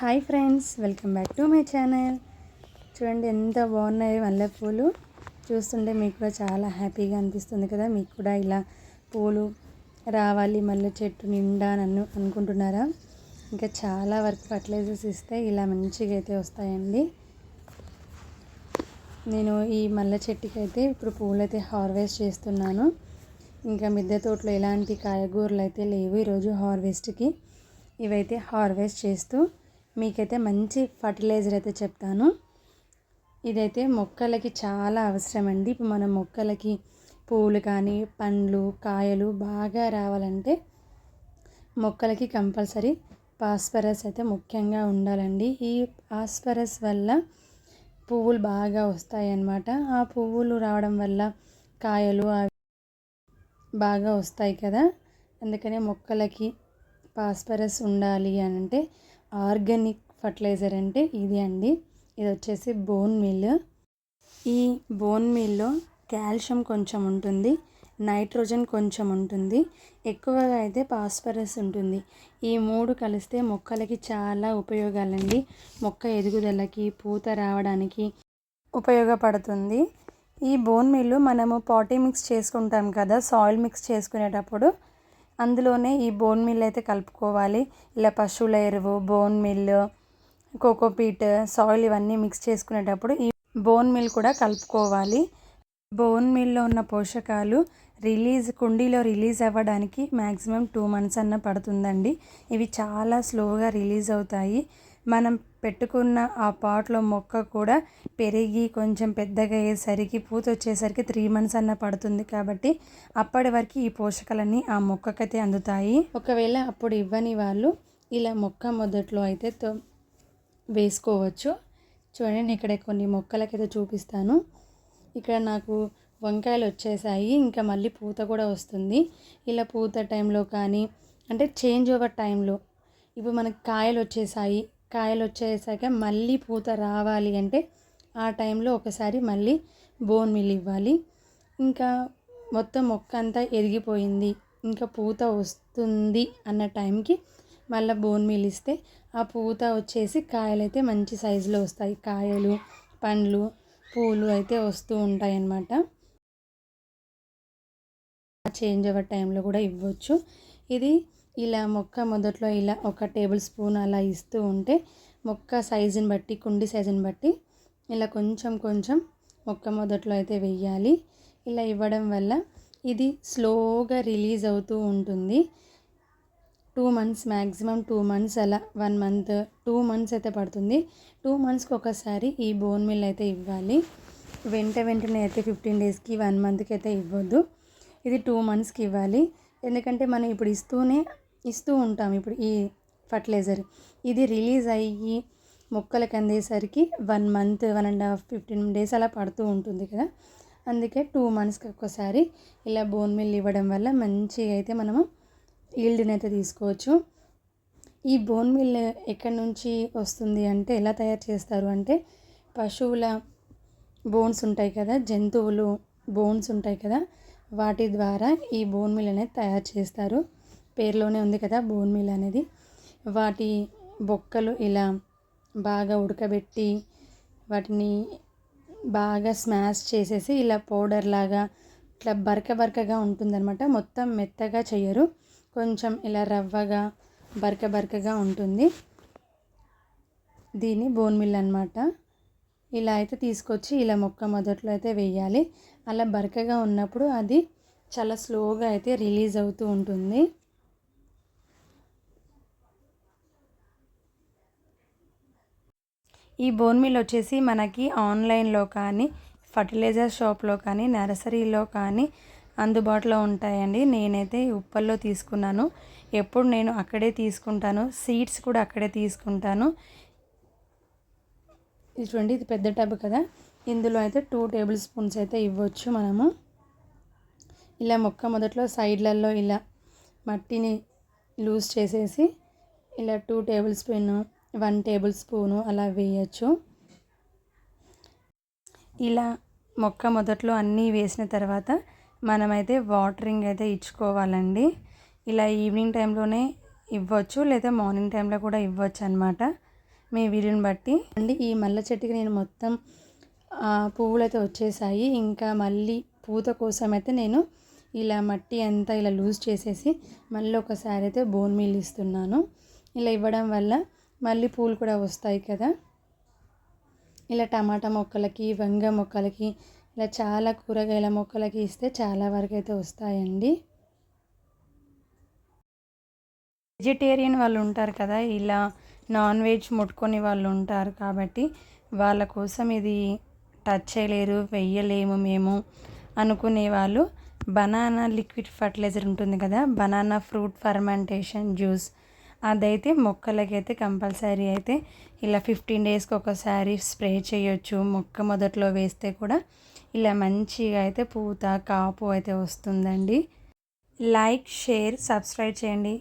Hi friends welcome back to my channel. చూడండి ఎంత బాగున్నాయి మల్లెపూలు. చూస్తుంటే మీకు కూడా చాలా హ్యాపీగా అనిపిస్తుంది కదా. మీకు కూడా ఇలా పూలు రావాలి మల్లె చెట్టు నిండా నన్ను అనుకుంటున్నారా? ఇంకా చాలా వరకు ఫర్టిలైజర్స్ ఇస్తే ఇలా మంచిగా అయితే వస్తాయండి. నేను ఈ మల్లె చెట్టుకి అయితే ఇప్పుడు పూలు అయితే హార్వెస్ట్ చేస్తున్నాను. ఇంకా మిద్దె తోటలో ఎలాంటి కాయగూరలు అయితే లేవు ఈరోజు హార్వెస్ట్కి. ఇవైతే హార్వెస్ట్ చేస్తూ మీకైతే మంచి ఫర్టిలైజర్ అయితే చెప్తాను. ఇదైతే మొక్కలకి చాలా అవసరం అండి ఇప్పుడు మన మొక్కలకి పూలు కానీ పండ్లు కాయలు బాగా రావాలంటే మొక్కలకి కంపల్సరీ పాస్పరస్ అయితే ముఖ్యంగా ఉండాలండి. ఈ పాస్పరస్ వల్ల పువ్వులు బాగా వస్తాయి అన్నమాట ఆ పువ్వులు రావడం వల్ల కాయలు బాగా వస్తాయి కదా. అందుకనే మొక్కలకి పాస్పరస్ ఉండాలి అని అంటే ఆర్గానిక్ ఫర్టిలైజర్ అంటే ఇది అండి. ఇది వచ్చేసి బోన్ మిల్. ఈ బోన్ మిల్లో కాల్షియం కొంచెం ఉంటుంది నైట్రోజన్ కొంచెం ఉంటుంది ఎక్కువగా అయితే పాస్పరస్ ఉంటుంది. ఈ మూడు కలిస్తే మొక్కలకి చాలా ఉపయోగాలండి. మొక్క ఎదుగుదలకి పూత రావడానికి ఉపయోగపడుతుంది. ఈ బోన్ మిల్లు మనము పాటీ మిక్స్ చేసుకుంటాం కదా సాయిల్ మిక్స్ చేసుకునేటప్పుడు అందులోనే ఈ బోన్ మిల్ అయితే కలుపుకోవాలి. ఇలా పశువుల ఎరువు బోన్ మిల్ కోకోపీట్ సాయిల్ ఇవన్నీ మిక్స్ చేసుకునేటప్పుడు ఈ బోన్ మిల్ కూడా కలుపుకోవాలి. బోన్ మిల్లో ఉన్న పోషకాలు రిలీజ్ కుండీలో రిలీజ్ అవ్వడానికి మ్యాక్సిమం టూ మంత్స్ అన్న పడుతుందండి. ఇవి చాలా స్లోగా రిలీజ్ అవుతాయి. మనం పెట్టుకున్న ఆ పాట్లో మొక్క కూడా పెరిగి కొంచెం పెద్దగా అయ్యేసరికి పూత వచ్చేసరికి త్రీ మంత్స్ అన్న పడుతుంది కాబట్టి అప్పటి వరకు ఈ పోషకాలన్నీ ఆ మొక్కకైతే అందుతాయి. ఒకవేళ అప్పుడు ఇవ్వని వాళ్ళు ఇలా మొక్క మొదట్లో అయితే వేసుకోవచ్చు. చూడండి ఇక్కడ కొన్ని మొక్కలకైతే చూపిస్తాను. ఇక్కడ నాకు వంకాయలు వచ్చేసాయి ఇంకా మళ్ళీ పూత కూడా వస్తుంది. ఇలా పూత టైంలో కానీ అంటే చేంజ్ ఓవర్ టైంలో ఇప్పుడు మనకి కాయలు వచ్చేసాయి కాయలు వచ్చేసాక మళ్ళీ పూత రావాలి అంటే ఆ టైంలో ఒకసారి మళ్ళీ బోన్ మిల్ ఇవ్వాలి. ఇంకా మొత్తం మొక్క అంతా ఎదిగిపోయింది ఇంకా పూత వస్తుంది అన్న టైంకి మళ్ళీ బోన్ మిల్ ఇస్తే ఆ పూత వచ్చేసి కాయలైతే మంచి సైజులో వస్తాయి. కాయలు పండ్లు పూలు అయితే వస్తూ ఉంటాయి అన్నమాట చేంజ్ అవ్వే టైంలో కూడా ఇవ్వచ్చు. ఇది ఇలా మొక్క మొదట్లో ఇలా ఒక టేబుల్ స్పూన్ అలా ఇస్తూ ఉంటే మొక్క సైజుని బట్టి కుండి సైజుని బట్టి ఇలా కొంచెం కొంచెం మొక్క మొదట్లో అయితే వెయ్యాలి. ఇలా ఇవ్వడం వల్ల ఇది స్లోగా రిలీజ్ అవుతూ ఉంటుంది. Two months maximum two months అలా వన్ మంత్ టూ మంత్స్ అయితే పడుతుంది. టూ మంత్స్కి ఒకసారి ఈ బోన్ మిల్ అయితే ఇవ్వాలి. వెంట వెంటనే అయితే ఫిఫ్టీన్ డేస్కి వన్ మంత్కి అయితే ఇవ్వద్దు. ఇది టూ మంత్స్కి ఇవ్వాలి. ఎందుకంటే మనం ఇప్పుడు ఇస్తూనే ఇస్తూ ఉంటాం ఇప్పుడు ఈ ఫర్టిలైజర్. ఇది రిలీజ్ అయ్యి మొక్కలకి అందేసరికి one month one and half fifteen days అలా పడుతూ ఉంటుంది కదా. అందుకే టూ మంత్స్కి ఒక్కసారి ఇలా బోన్ మిల్ ఇవ్వడం వల్ల మంచిగా అయితే మనము ఈల్డ్ని అయితే తీసుకోవచ్చు. ఈ బోన్ మిల్ ఎక్కడి నుంచి వస్తుంది అంటే ఎలా తయారు చేస్తారు అంటే పశువుల బోన్స్ ఉంటాయి కదా జంతువులు బోన్స్ ఉంటాయి కదా వాటి ద్వారా ఈ బోన్ మిల్ అనేది తయారు చేస్తారు. పేరులోనే ఉంది కదా బోన్ మీల్ అనేది. వాటి బొక్కలు ఇలా బాగా ఉడకబెట్టి వాటిని బాగా స్మాష్ చేసేసి ఇలా పౌడర్ లాగా ఇట్లా బరక బరకగా ఉంటుందన్నమాట. మొత్తం మెత్తగా చేయరు. కొంచెం ఇలా రవ్వగా బరక బరకగా ఉంటుంది. దీన్ని బోన్ మిల్ అనమాట ఇలా అయితే తీసుకొచ్చి ఇలా మొక్క మొదట్లో అయితే వేయాలి. అలా బరకగా ఉన్నప్పుడు అది చాలా స్లోగా అయితే రిలీజ్ అవుతూ ఉంటుంది. ఈ బోన్ మీల్ వచ్చేసి మనకి ఆన్లైన్లో కానీ ఫర్టిలైజర్ షాప్లో కానీ నర్సరీలో కానీ అందుబాటులో ఉంటాయండి. నేనైతే ఉప్పల్లో తీసుకున్నాను. ఎప్పుడు నేను అక్కడే తీసుకుంటాను. సీడ్స్ కూడా అక్కడే తీసుకుంటాను. ఇది చూడండి ఇది పెద్ద టబ్ కదా. ఇందులో అయితే టూ టేబుల్ స్పూన్స్ అయితే ఇవ్వచ్చు మనము. ఇలా మొక్క మొదట్లో సైడ్లలో ఇలా మట్టిని లూజ్ చేసేసి ఇలా two tablespoon one tablespoon అలా వేయచ్చు. ఇలా మొక్క మొదట్లో అన్నీ వేసిన తర్వాత మనమైతే వాటరింగ్ అయితే ఇచ్చుకోవాలండి. ఇలా ఈవినింగ్ టైంలోనే ఇవ్వచ్చు లేదా మార్నింగ్ టైంలో కూడా ఇవ్వచ్చు అనమాట మీ వీలుని బట్టి. అండి ఈ మల్లె చెట్టుకి నేను మొత్తం పువ్వులైతే పువ్వులు అయితే వచ్చేసాయి. ఇంకా మళ్ళీ పూత కోసం అయితే నేను ఇలా మట్టి అంతా ఇలా లూజ్ చేసేసి మళ్ళీ ఒకసారి అయితే బోన్ మీల్ ఇస్తున్నాను. ఇలా ఇవ్వడం వల్ల మళ్ళీ పూలు కూడా వస్తాయి కదా. ఇలా టమాటా మొక్కలకి వంగ మొక్కలకి ఇలా చాలా కూరగాయల మొక్కలకి ఇస్తే చాలా వరకు అయితే వస్తాయండి. వెజిటేరియన్ వాళ్ళు ఉంటారు కదా ఇలా నాన్ వెజ్ ముట్టుకొని వాళ్ళు ఉంటారు కాబట్టి వాళ్ళ కోసం ఇది టచ్ చేయలేరు వెయ్యలేము మేము అనుకునే వాళ్ళు. బనానా లిక్విడ్ ఫర్టిలైజర్ ఉంటుంది కదా బనానా ఫ్రూట్ ఫర్మెంటేషన్ జ్యూస్ అదైతే మొక్కలకైతే కంపల్సరీ అయితే ఇలా ఫిఫ్టీన్ డేస్కి ఒకసారి స్ప్రే చేయొచ్చు. మొక్క మొదట్లో వేస్తే కూడా ఇలా మంచిగా అయితే పూత కాపు అయితే వస్తుందండి. లైక్ షేర్ సబ్స్క్రైబ్ చేయండి.